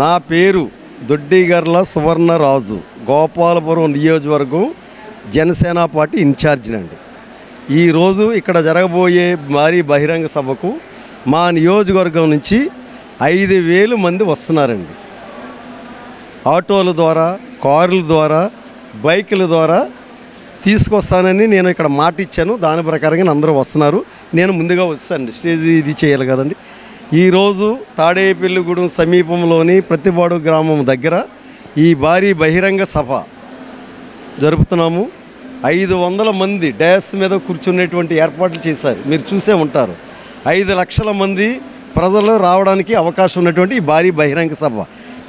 నా పేరు దొడ్డిగర్ల సువర్ణరాజు గోపాలపురం నియోజకవర్గం జనసేన పార్టీ ఇన్ఛార్జినండి. ఈరోజు ఇక్కడ జరగబోయే భారీ బహిరంగ సభకు మా నియోజకవర్గం నుంచి ఐదు వేలు మంది వస్తున్నారండి. ఆటోల ద్వారా కార్ల ద్వారా బైకుల ద్వారా తీసుకొస్తానని నేను ఇక్కడ మాట ఇచ్చాను దాని ప్రకారంగా అందరూ వస్తున్నారు. నేను ముందుగా వస్తానండి స్టేజ్ ఇది చేయాలి కదండి. ఈరోజు తాడేపల్లిగూడెం సమీపంలోని ప్రతిపాడు గ్రామం దగ్గర ఈ భారీ బహిరంగ సభ జరుపుతున్నాము. ఐదు వందల మంది డ్యాస్ మీద కూర్చునేటువంటి ఏర్పాట్లు చేశారు. మీరు చూసే ఉంటారు. ఐదు లక్షల మంది ప్రజలు రావడానికి అవకాశం ఉన్నటువంటి ఈ భారీ బహిరంగ సభ.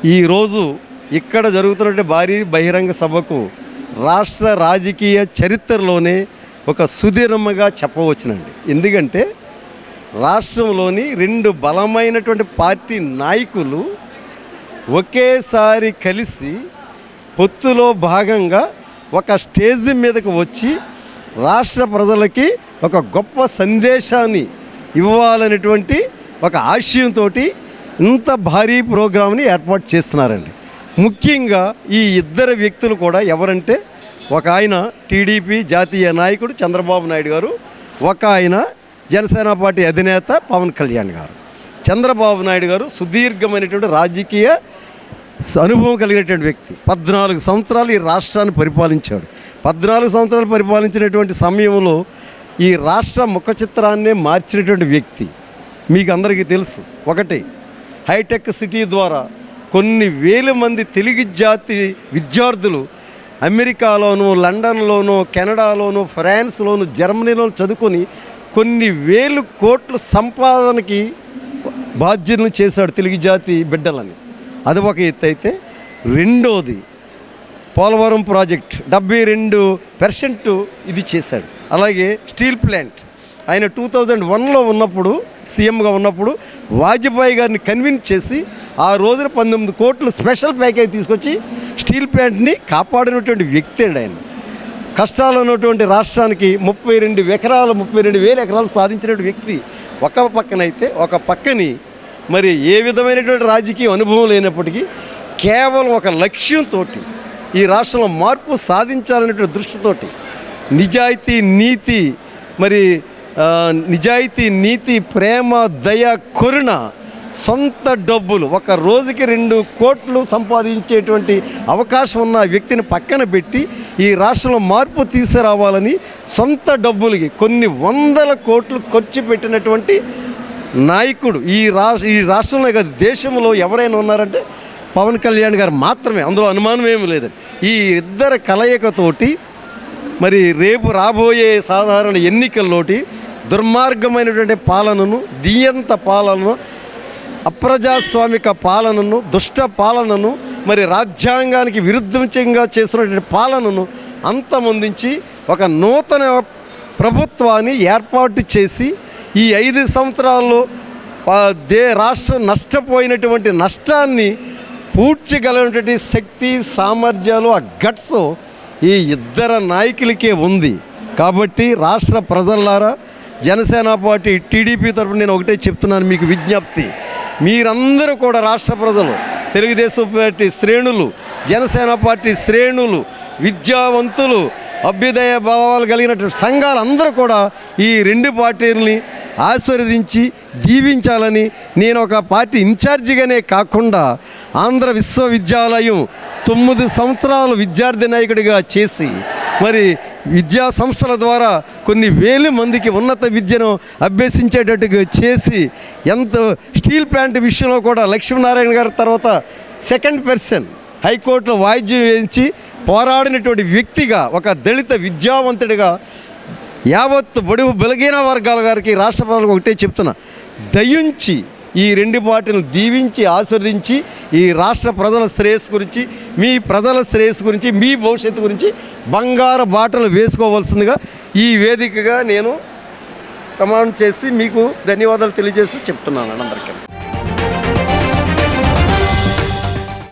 ఈరోజు ఇక్కడ జరుగుతున్నటువంటి భారీ బహిరంగ సభకు రాష్ట్ర రాజకీయ చరిత్రలోనే ఒక సుదీర్ఘంగా చెప్పవచ్చునండి. ఎందుకంటే రాష్ట్రంలోని రెండు బలమైనటువంటి పార్టీ నాయకులు ఒకేసారి కలిసి పొత్తులో భాగంగా ఒక స్టేజ్ మీదకు వచ్చి రాష్ట్ర ప్రజలకి ఒక గొప్ప సందేశాన్ని ఇవ్వాలనేటువంటి ఒక ఆశయంతో ఇంత భారీ ప్రోగ్రామ్ని ఏర్పాటు చేస్తున్నారండి. ముఖ్యంగా ఈ ఇద్దరు వ్యక్తులు కూడా ఎవరంటే ఒక ఆయన టీడీపీ జాతీయ నాయకుడు చంద్రబాబు నాయుడు గారు ఒక ఆయన జనసేన పార్టీ అధినేత పవన్ కళ్యాణ్ గారు. చంద్రబాబు నాయుడు గారు సుదీర్ఘమైనటువంటి రాజకీయ అనుభవం కలిగినటువంటి వ్యక్తి. పద్నాలుగు సంవత్సరాలు ఈ రాష్ట్రాన్ని పరిపాలించాడు. పద్నాలుగు సంవత్సరాలు పరిపాలించినటువంటి సమయంలో ఈ రాష్ట్ర ముఖ చిత్రాన్నే మార్చినటువంటి వ్యక్తి మీకు అందరికీ తెలుసు. ఒకటి హైటెక్ సిటీ ద్వారా కొన్ని వేల మంది తెలుగు జాతి విద్యార్థులు అమెరికాలోనూ లండన్లోనూ కెనడాలోనూ ఫ్రాన్స్లోనూ జర్మనీలోనూ చదువుకొని కొన్ని వేలు కోట్లు సంపాదనకి బాధ్యతలు చేశాడు తెలుగు జాతి బిడ్డలని. అది ఒక ఎత్తు అయితే రెండోది పోలవరం ప్రాజెక్ట్. డెబ్బై రెండు పర్సెంట్ ఇది చేశాడు. అలాగే స్టీల్ ప్లాంట్. ఆయన టూ థౌజండ్ వన్లో ఉన్నప్పుడు సీఎంగా ఉన్నప్పుడు వాజ్పేయి గారిని కన్విన్స్ చేసి ఆ రోజున పంతొమ్మిది కోట్లు స్పెషల్ ప్యాకేజ్ తీసుకొచ్చి స్టీల్ ప్లాంట్ని కాపాడినటువంటి వ్యక్తి అండి ఆయన కష్టాలు ఉన్నటువంటి రాష్ట్రానికి ముప్పై రెండు ఎకరాలు ముప్పై రెండు వేల ఎకరాలు సాధించినటువంటి వ్యక్తి ఒక పక్కనైతే ఒక పక్కని మరి ఏ విధమైనటువంటి రాజకీయ అనుభవం లేనప్పటికీ కేవలం ఒక లక్ష్యంతో ఈ రాష్ట్రంలో మార్పు సాధించాలనేటువంటి దృష్టితోటి నిజాయితీ నీతి మరి నిజాయితీ నీతి ప్రేమ దయ కరుణ సొంత డబ్బులు ఒక రోజుకి రెండు కోట్లు సంపాదించేటువంటి అవకాశం ఉన్న వ్యక్తిని పక్కన పెట్టి ఈ రాష్ట్రంలో మార్పు తీసుకురావాలని సొంత డబ్బులకి కొన్ని వందల కోట్లు ఖర్చు పెట్టినటువంటి నాయకుడు ఈ రాష్ట్ర ఈ రాష్ట్రంలో కాదు దేశంలో ఎవరైనా ఉన్నారంటే పవన్ కళ్యాణ్ గారు మాత్రమే అందులో అనుమానం ఏమీ లేదండి ఈ ఇద్దరు కలయికతోటి మరి రేపు రాబోయే సాధారణ ఎన్నికల్లోటి దుర్మార్గమైనటువంటి పాలనను దియంత పాలనను అప్రజాస్వామిక పాలనను దుష్ట పాలనను మరి రాజ్యాంగానికి విరుద్ధంగా చేస్తున్నటువంటి పాలనను అంతమొందించి ఒక నూతన ప్రభుత్వాన్ని ఏర్పాటు చేసి ఈ ఐదు సంవత్సరాల్లో దే రాష్ట్రం నష్టపోయినటువంటి నష్టాన్ని పూడ్చగలిగినటువంటి శక్తి సామర్థ్యాలు ఆ గట్స్ ఈ ఇద్దరు నాయకులకే ఉంది. కాబట్టి రాష్ట్ర ప్రజలారా జనసేన పార్టీ టీడీపీ తరపున నేను ఒకటే చెప్తున్నాను మీకు విజ్ఞప్తి. మీరందరూ కూడా రాష్ట్ర ప్రజలు తెలుగుదేశం పార్టీ శ్రేణులు జనసేన పార్టీ శ్రేణులు విద్యావంతులు అభ్యుదయ భావాలు కలిగినటువంటి సంఘాలు అందరూ కూడా ఈ రెండు పార్టీలని ఆశీర్వదించి దీవించాలని నేను ఒక పార్టీ ఇన్ఛార్జిగానే కాకుండా ఆంధ్ర విశ్వవిద్యాలయం తొమ్మిది సంవత్సరాలు విద్యార్థి నాయకుడిగా చేసి మరి విద్యా సంస్థల ద్వారా కొన్ని వేల మందికి ఉన్నత విద్యను అభ్యసించేటట్టుగా చేసి ఎంత స్టీల్ ప్లాంట్ విషయంలో కూడా లక్ష్మీనారాయణ గారి తర్వాత సెకండ్ పర్సన్ హైకోర్టులో వాయిద్యం వేయించి పోరాడినటువంటి వ్యక్తిగా ఒక దళిత విద్యావంతుడిగా యావత్ బడుగు బలగీన వర్గాల గారికి రాష్ట్ర ప్రజలకు ఒకటే చెప్తున్నా దయించి ఈ రెండు పార్టీలను దీవించి ఆశీర్వదించి ఈ రాష్ట్ర ప్రజల శ్రేయస్సు గురించి మీ ప్రజల శ్రేయస్సు గురించి మీ భవిష్యత్తు గురించి బంగారు బాటలు వేసుకోవాల్సిందిగా ఈ వేదికగా నేను ప్రమాణం చేసి మీకు ధన్యవాదాలు తెలియజేసి చెప్తున్నాను అందరికీ.